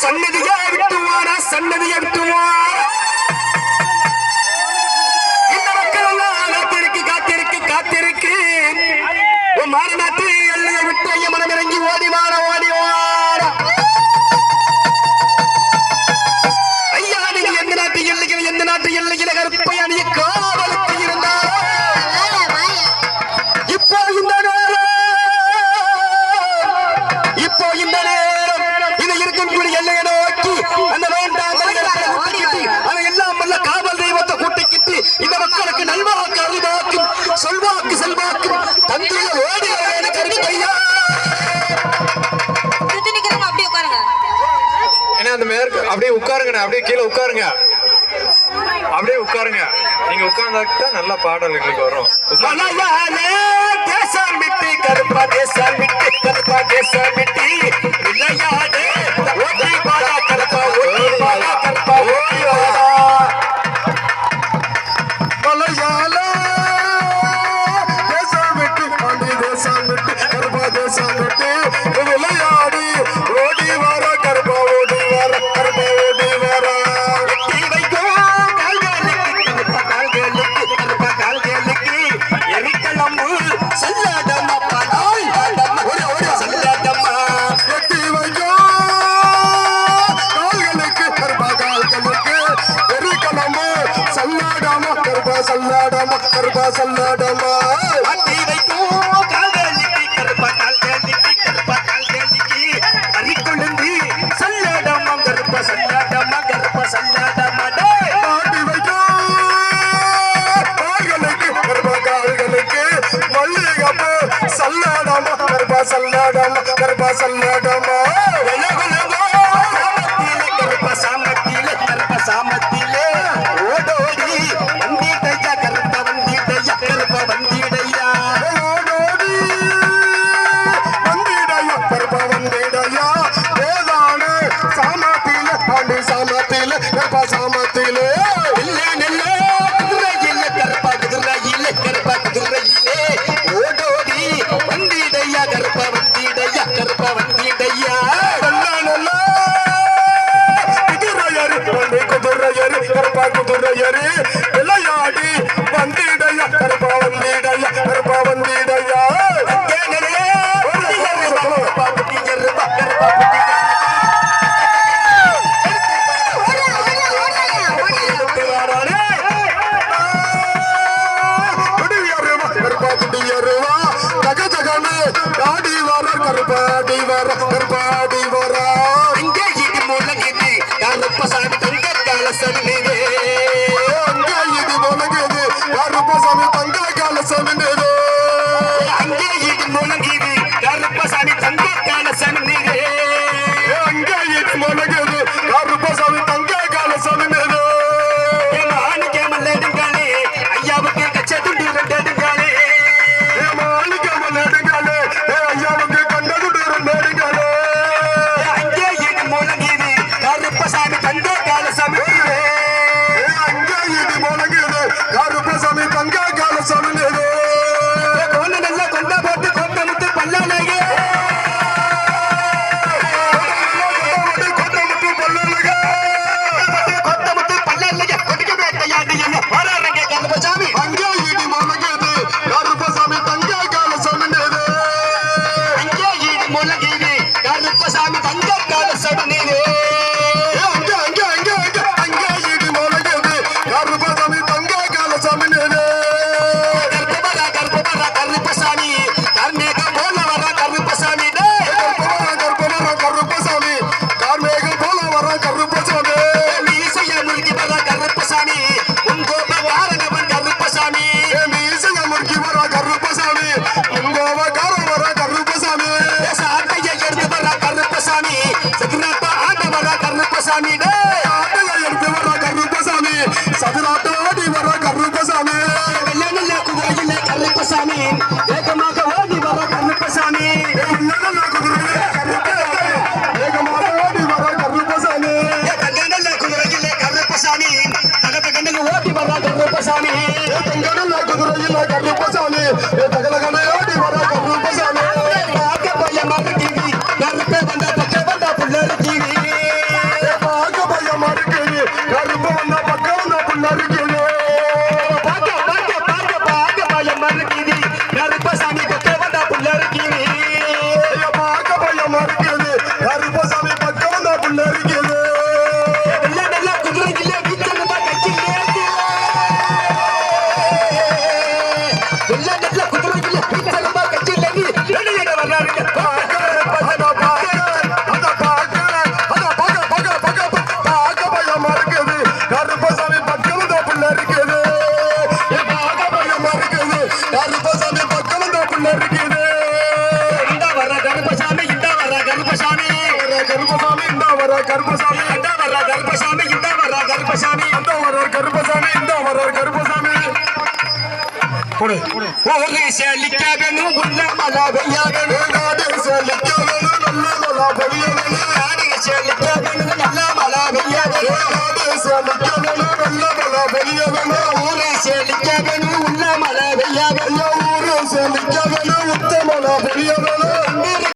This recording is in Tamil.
சன்னதியா விட்டுவாரா சன்னதியா விட்டுவாரா இந்த மக்கள் காத்திருக்கு காத்திருக்கு. காத்திருக்கு மாறநாட்டு எல்லையை விட்டு ஐயா இறங்கி வேணாம் அப்படியே கீழே உட்காருங்க. அப்படியே உட்காருங்க. நீங்க உட்கார்ந்தா நல்ல பாடல் எங்களுக்கு வரும். தேசம் விட்டு கருப்பா தேசம் விட்டு கருப்பா தேசம் விட்டு இல்லையாடு கருப்பா கருபாசல்லாடமா கருபாசல்லாடமா அட்டி வைக்கும் கால் வேலிக்கு கருப்பா கால் வேலிக்கு கருப்பா கால் வேலிக்கு அரிக்கொழுந்து சல்லாடமா கருப்பா சல்லாடமா கருப்பா சல்லாடமா. அட்டி வைக்கும் கால்களுக்கு கருப்பா கால்களுக்கு. மல்லிகப்ப சல்லாடமா கருப்பா கருப்பு குறையறி விளையாடி வந்திடையா கருப்பா வந்திடையா கருப்பா வந்திடையா கருப்பாடி வர கருப்பாடி வரா இங்கே இது முழங்கிட்டு கருப்பசாமி தங்க கலசன் இருக்குது கருப்பசாமி பக்கம் தப்புள்ள இருக்குது இந்த வர கருப்பசாமி இந்த வர கருப்பசாமி. கருப்பசாமி இந்த வர கருப்பசாமி. இந்த வர கருப்பசாமி இந்த வர கருப்பசாமி. இந்த வர கருப்பசாமி இந்த வர கருப்பசாமி. கொடு. ஒரு செலிக்க வேணும் உள்ள மலா பெய்யா வேணும். நாடு செலிக்க வேணும் நல்ல மலா பெய்யா வேணும். நாடு செலிக்க வேணும் நல்ல மலா பெய்யா வேணும். நாடு செலிக்க வேணும் உள்ள மழை பெய்ய வேணும் ஐயா ஊரு செழிக்க